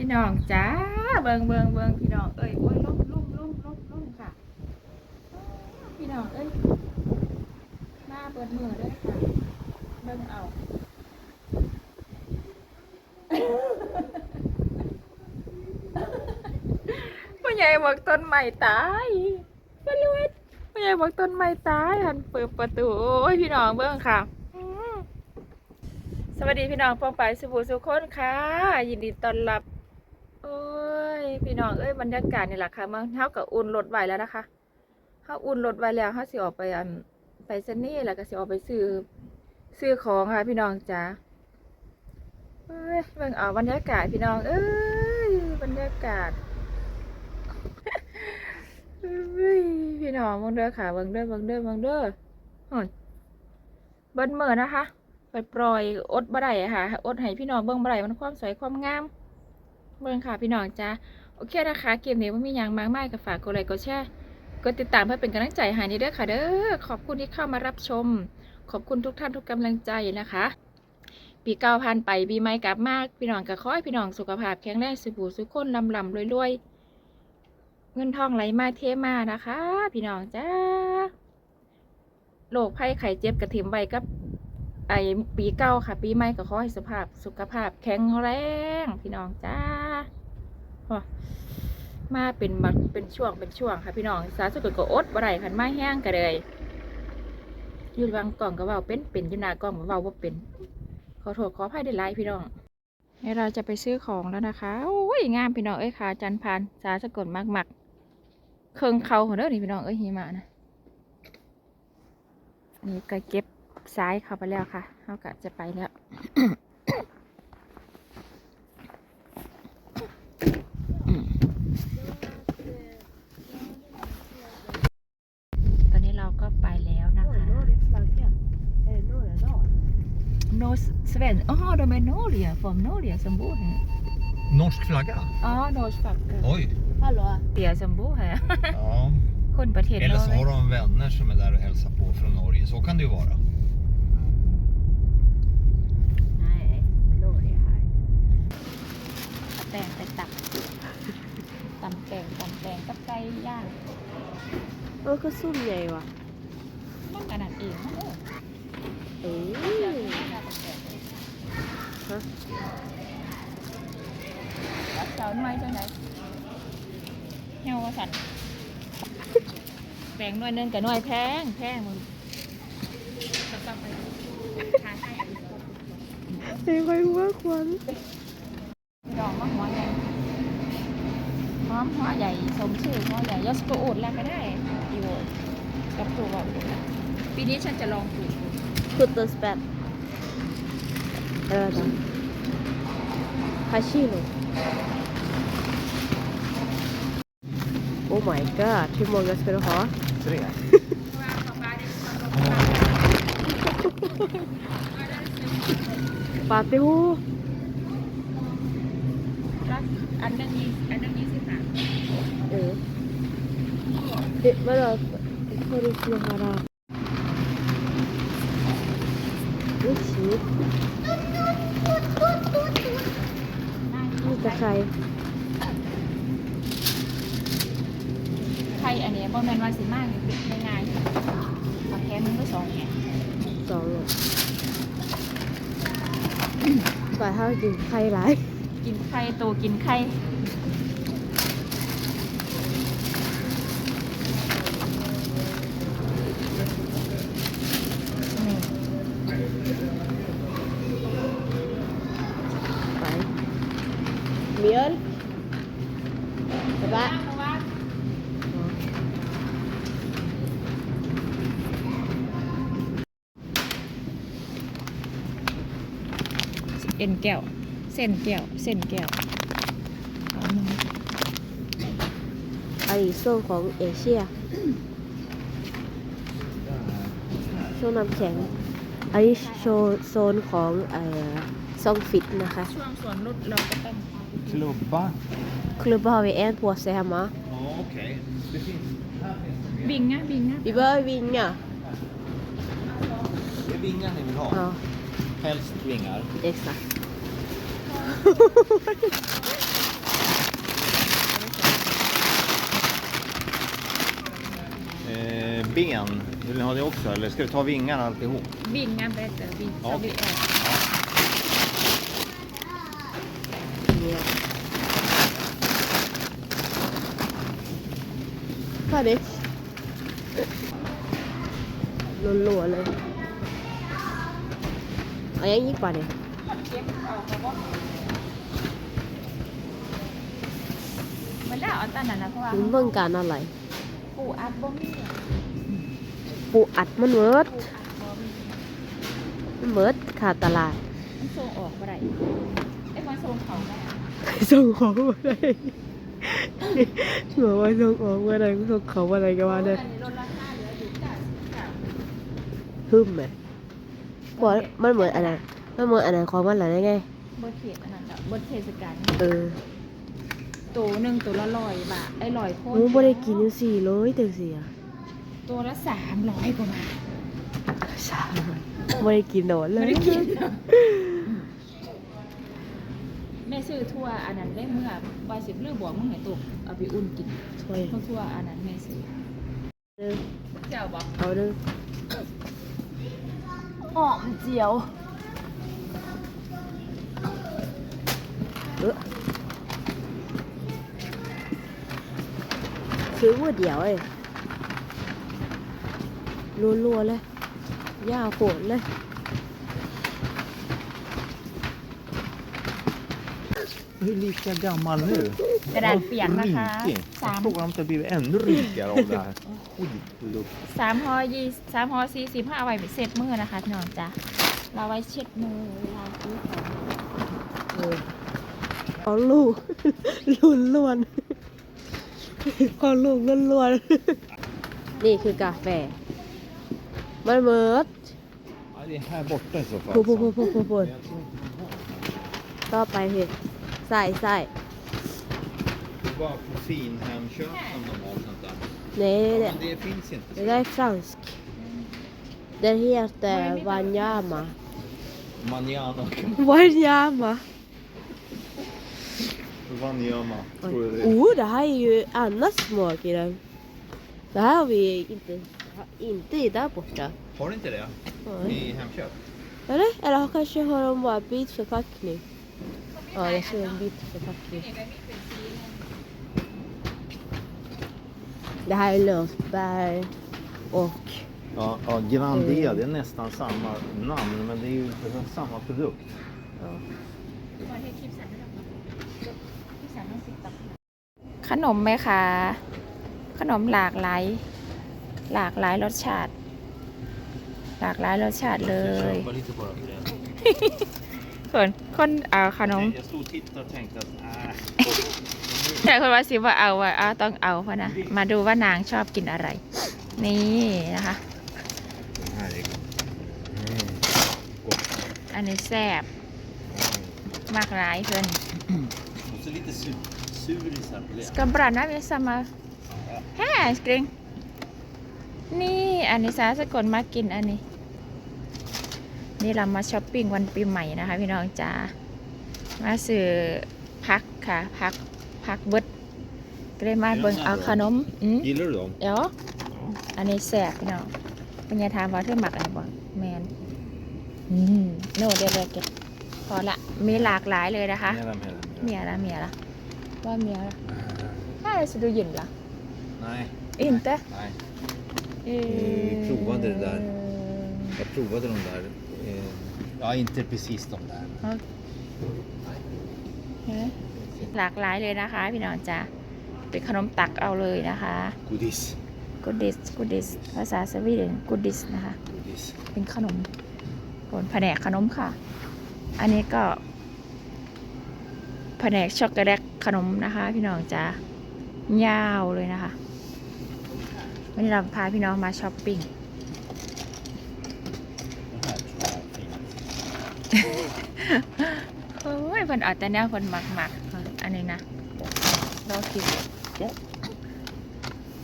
พี่น้องจ้าเบิงเบิงเบิงพี่น้องเอ้ยโอ้ยล่มล่มล่มล่มล่มค่ะพี่น้องเอ้ยมาเปิดมือด้วยค่ะเบิ่งเอาพ่อใหญ่บอกต้นใหม่ตายก็รู้พ่อใหญ่บอกต้นใหม่ตายหันเปิดประตูโอ้ยพี่น้องเบิ่งค่ะสวัสดีพี่น้องปองไปสุภูสุคนค่ะ ยินดีต้อนรับ ยพี่น้องเอ้ยบรรยากาศนี่แหละค่ะเมืองเท่ากับอุ่นรถไว้แล้วนะคะเขาอุ่นรถไว้แล้วเขาสิออกไปอันไปเซนนี่แล้วก็สิออกไปซื้อซื้อของค่ะ พี่น้องจ้าเอ้ยเบิ่งเอาบรรยากาศพี่น้อง เอ้ยบรรยากาศพี่น้องเบิ่งเด้อค่ะเบิ่งเด้อเบิ่งเด้อเบิ่งเด้อโอ้ยเบิ้ลเมื่อนะคะไปปล่อยอดบ่ได้ค่ะ อดให้พี่น้องเบิ่งบ่ได้มันความสวยความงาม เบิ่งค่ะพี่น้องจ้าโอเคนะคะเกมนี้ว่ามีอย่างมากมายก็ฝากกดไลค์กดแชร์กดติดตามเพื่อเป็นกำลังใจให้นี่เด้อค่ะเด้อขอบคุณที่เข้ามารับชม ขอบคุณทุกท่านทุกกำลังใจนะคะ ปีเก้าพันไปปีใหม่กลับมากพี่น้องก็ขอให้พี่น้องสุขภาพแข็งแรงสุขสุขคนลำลำรวยรวยๆเงินทองไหลมาเทมานะคะ พี่น้องจ้าโรคภัยไข้เจ็บกระถิ่มไว้กับ ไอปีเก่าค่ะ ปีใหม่ก็ขอให้สุขภาพสุขภาพแข็งแรงพี่น้องจ้าโอ้มาเป็นมาเป็นช่วงเป็นช่วงค่ะพี่น้องสาสุดก็อดบ่ได้คันมาแห้งก็เลยอยืนวางกล่องก็ว่าเป็นเป็นยืนหน้ากล่องก็ว่าว่าเป็น ขอโทษขออภัยได้หลายพี่น้องให้เราจะไปซื้อของแล้วนะคะโอ้ยงามพี่น้องเอ้ยค่ะจันพานสาสกลมากมักเคิงเขาของเด้อนี่พี่น้องเอ้ยหิมะนะนนี้ก็เก็บ ซ้ายเข้าไปแล้วค่ะเขากะจะไปแล้วตอนนี้เราก็ไปแล้วนะคะโนสเวนอ๋อดเมนโนเรียฟอร์มโนเรียสมบูรณ์ Norsk flagga? อ๋อโนสฟัก Oj. Hallå? เปียสมบูรณ์ฮะ Ja. คนประเทศ Eller นอ så ร์เว har ย์ de vänner som är där och hälsar på från Norge. Så kan det ju vara. Nej, Norge här. แตงไปตักตำแตงตำแต งกับไก่ย่าง Oj, vad som jag va? มันขนาดเองนะเด้อ Oj. เสาหน่อยจังไหนเหี่ยวว่าสันแปลงหน่อยหนึงกับหน่อยแพงแพงมึงจะต้องไปทานให้อันนี้ Det var ju vad kvar. ดอกมะหัวใหญ่ห อมหัวใหญ่สมชื่อหัวใหญ่ยอสโกอูดแล้วก็ได้อีโวกับตัวบอกปีนี้ฉันจะลองปลูก17 spänn. Röda. Per kilo. Oh my god, hur många ska du ha? Tre. ปาติโอันนึงยี่อันนึงยี่สิบบาทเออเด็กมาแล้วเขาดูสิฮาราอุ้ชีนี่จะใครใครอันนี้บ่แมนว่าสิมากปิดง่ายๆเอาแค่นึงก็สองแง่สองเลยฝ่ายห้ากินไข่หลาย กินไข่โตกินไข่ไปเมียนไปบ้านเอ็นแก้วเส้นแก้วเส้นแก้วเอาหนึ่งอันนี้โซนของเอเชียโซนน้ำแข็งอันนี้โชว์โซนของเอ่อซองฟิตนะคะช่วงส่วนลดเราก็ต้อง Klubba? Klubba har vi en påse hemma. Ja, okej. Det finns... Här finns det mer. บิงนะบิงนะ Vi behöver vinga. Det är vingar ni vill ha? Ja, Helst vingar. exakt. eh, ben, vill ni ha det också eller ska vi ta vingarna alltihop? Vingar bättre, vi, Ja. vi äter. Färdigt. Någon eller? Ja, jag gick bara det. มันได้เอาตอนนั้นนะเพราะว่าเบิ่งการอะไร ปูอัดบ่มีปูอัดมันเวิร์ดปูอัดบ่มีมันเวิร์ดขาดตลาด มันส่งออกบ่ได้ไอ้มันส่งเขาได้ ส่งของมาได้บอกว่าส่งออกมาได้ส่งเขามาได้ก็ว่าได้อันนี้ลดราคาเหลืออยู่มไหมบอกมันเหมือนอันนั้นมันเหมือนอันนั้นของมันเหรอได้ไงบดเขตอันนั้นแหละบดเทศกาลเออ ตัวหนึ่งตัวละร้อยบาทไอ้ร้อยคนโอ้บ่ได้กินอยู่สี่ร้อยเต็มสี่อะตัวละสามร้อยกว่าบาทสามบ่ได้กินโดนเลยไม่ได้กินแม่ซื้อทั่วอันนั้นได้เมื่อบาสิบลือบอกมึงให้ตกเอาไปอุ่นกินช่วยเพราะทั่วอันนั้นแม่ซื้อเด้อเจ้าบอกเอาเด้อหอมเจียวเออ ซื้อมือเดียวเอ้ยรัวๆเลยย่าโขนเลย Hur lika gammal nu? กระดาษเปียกนะคะ Rikig. สาม Jag tror han inte blivit ännu rikare av det här. Skitlukt. สามห่อยี่สามห่อสี่สิบห้าไว้ไปเซ็ตมือนะคะพี่น้องจ้ะเราไว้เช็ดมือเวลาซื้อของ เออเอาลูก ลุนล้วน พอลูกล้วนล้วนๆ นี่คือกาแฟ มันเมิด Ja, det är här borta i så fall. พูพูพู så. พูพูพู Men jag tror inte ต่อไปเห็ดใส่ใส่ Det är bara på finhemköp som de har sånt där. เน่เน่ Men det finns inte. det där är fransk den heter Wanyama Manjana. Wanyama Vanyama. Oh, det här är ju annan smak i den. Det här har vi inte, inte där borta. Har ni inte det? Nej. I Hemköp? Eller? Eller kanske har de bara bit förpackning. Ja, jag ser en bit förpackning. Det här är lösbär och... Ja, ja Grandea, det är nästan samma namn men det är ju inte samma produkt. Ja. ขนมไหมคะ ขนมหลากหลาย หลากหลายรสชาติ หลากหลายรสชาติเลยคนคนเอาขนมแต่คนว่าสิว่าเอาว่าเอาต้องเอาพะนะ มาดูว่านางชอบกินอะไร นี่นะคะ อันนี้แซ่บมากหลายเพิ่อน Och så lite sur, surisar på det. Ska branna med samma här skring นี่อันนี้สาสกลมากินอันนี้ นี่เรามาช้อปปิ้งวันปีใหม่นะคะ พี่น้องจ้ามาซื้อพักค่ะพักพักเบิดก็เลยมาเบิ่งเอาขนมอืม Gillar du dem? เดี๋ยวอันนี้แสบพี่น้องปัญญาถามว่าเธอหมักอะไรบ่แมนอืมโน่เดี๋ยวเดี๋ยวเก็บพอละมีหลากหลายเลยนะคะ Mera, mera, เมีย mera. ละเมียละว่าเมียละ ถ้าอะไรสุดยินละ Nej, อินเตอ nej. เอ่อ provade det där. Jag provade de där. Eh, ja, inte precis de där. เอ๊ะหลากหลายเลยนะคะ พี่น้องจ้าเป็นขนมตักเอาเลยนะคะ Godis. กูดิสกูดิสภาษาสวีเดนกูดิสนะคะ Godis. เป็นขนมผลแผนกขนมค่ะ อันนี้ก็ แผนกช็อกโกแลต ขนมนะคะ พี่น้องจ้ายาวเลยนะคะ วันนี้เราพาพี่น้องมาช้อปปิ้ง Det här tror jag är fint. โอ้ยเพิ่นเอาแต่แนวเพิ่นหมักหมักๆอันนี้นะรอคิด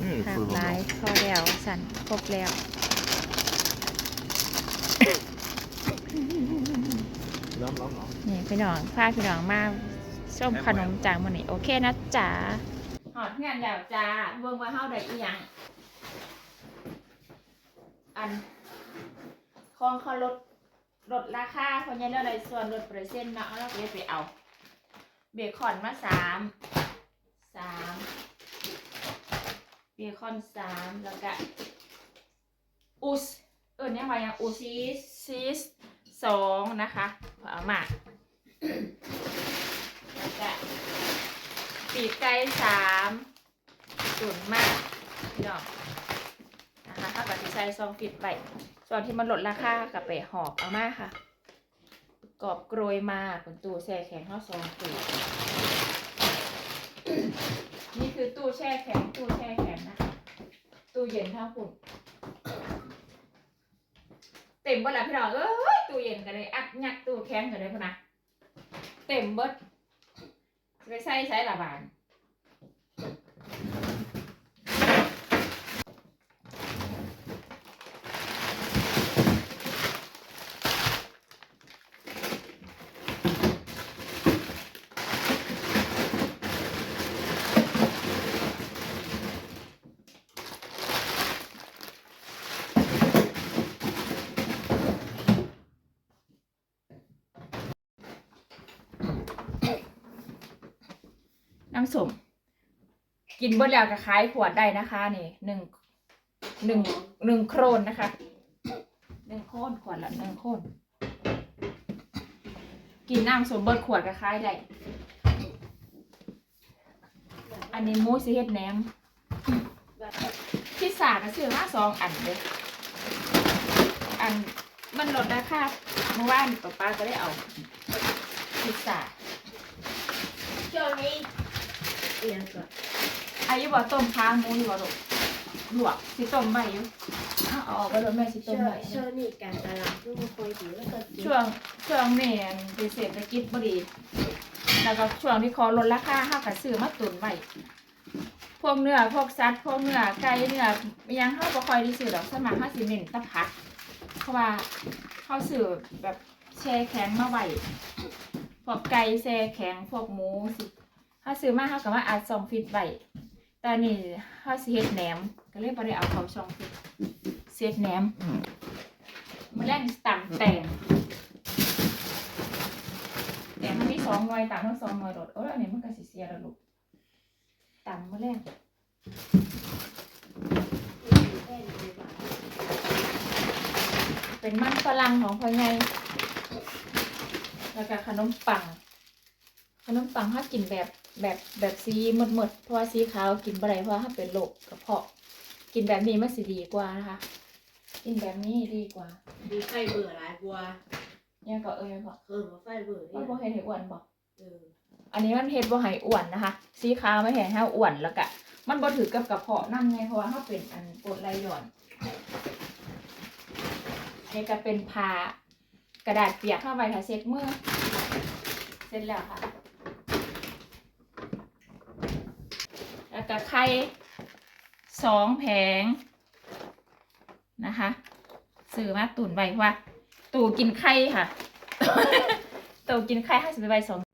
Nu หลา får ก det ห vara ลาย bra. พอแล้วสั่นครบแล้ว Lam, lam, lam. นี่พี่น้องพาพี่น้องมา ส้มขนมจากมันนี่โอเคนะจ๊ะหอดงานแล้วจ้าเบิ่งว่าเฮาได้อีหยังอันของเขาลดลดราคาเพราะงั้นเราได้ส่วนลดเปอร์เซ็นต์เนาะเราก็เลยไปเอาเบคอนมาสามสามเบคอนสามแล้วก็อุสเออเนี่ยมาอย่างอุซิซิสสองนะคะเอามา แล้วก็ ปีไก่สามส่วนมากพี่น้องนะคะถ้ากับที่ใส่ซองฟิตไว้ส่วนที่มันลดราคากับไปหอบเอามาค่ะกรอบโกรยมาบนตู้แช่แข็งข้าวซองตู้นี่คือตู้แช่แข็งตู้แช่แข็งนะคะตู้เย็นทั้งคุณเต็มเบิดแล้วพี่น้องเอ้ยตู้เย็นกันเลยอัดยัดตู้แข็งกันเลยพนะเต็มเบิดไปใส่ใช้ละบานำสม กินเบิดแล้วก็ขายขวดได้นะคะนี่หนึ่งหนึ่งหนึ่งโครนนะคะหนึ่งโครนขวดละหนึ่งโครนกินน้ำส้มเบิดขวดก็ขายได้อันนี้มูสิเฮ็ดแหนมพิซซ่าก็ซื้อมาสองอันเลยอันมันลดราคาเมื่อวานป้าป้าก็ได้เอาพิซซ่าจอนี้ เอียงก่อนอายุบ่ต้มค้างหมูอยู่บ่ลูกลวกสิต้มไว้อยู่เอาเอาออกไปเลยแม่สิต้มไว้ช่วงนี้การตลาดก็ไม่ค่อยดีแล้วก็ช่วงช่วงนี้อันเป็นเศรษฐกิจบ่ดีแล้วก็ช่วงที่เขาลดราคาเฮาก็ซื้อมาตุนไว้พวกเนื้อพวกสัตว์พวกเนื้อไก่เนื้ออิหยังเฮาบ่ค่อยได้ซื้อดอกสวนมัครเฮาสิเน้นแตะผักเพราะว่าเฮาซื้อแบบแช่แข็งมาไว้พวกไก่แช่แข็งพวกหมูสิ เฮาซื้อมาเฮาก็มาอัดซองฟิตไว้แต่นี่เฮาสิเฮ็ดแหนม ก็เลยบ่ได้เอาเข้าช่องฟิตเสียดแหนมมื้อแรกนี่ตำแตงแต่มันมีสองหน่วยตำทั้งสองหน่วยโดดโอ้ยอันนี้มันก็สิเสียแล้วลูกตำมื้อแรกเป็นมันฝรั่งของพ่อใหญ่แล้วก็ขนมปัง ขนมปังถ้ากินแบบแบบแบบสีหมดๆเพราะว่าสีขาวกินบ่ได้เพราะว่าถ้าเป็นโรคกระเพาะ กินแบบนี้มันสิดีกว่านะคะ กินแบบนี้ดีกว่า มีไฟเบอร์หลายบัวเนี่ยก็เอ้ยบอกเออมาไฟเบอร์ว่านี่บ่ให้ให้อ้วนบอกเอออันนี้มันเฮ็ดบ่ให้อ้วนนะคะ สีขาวไม่ให้ให้อ้วนแล้วก็มันบ่ถือกับกระเพาะนั่นไงเพราะว่าเขาเป็นอันกรดไหลย้อนนี่ก็เป็นผ้ากระดาษเปียกเข้าไปค่ะเช็ดมือเสร็จแล้วค่ะ แล้ว ก็ไข่สองแผงนะคะซื้อมาตุนไว้ว่า ตู่กินไข่ค่ะ ตู่กินไข่ห้าสิบใบสอง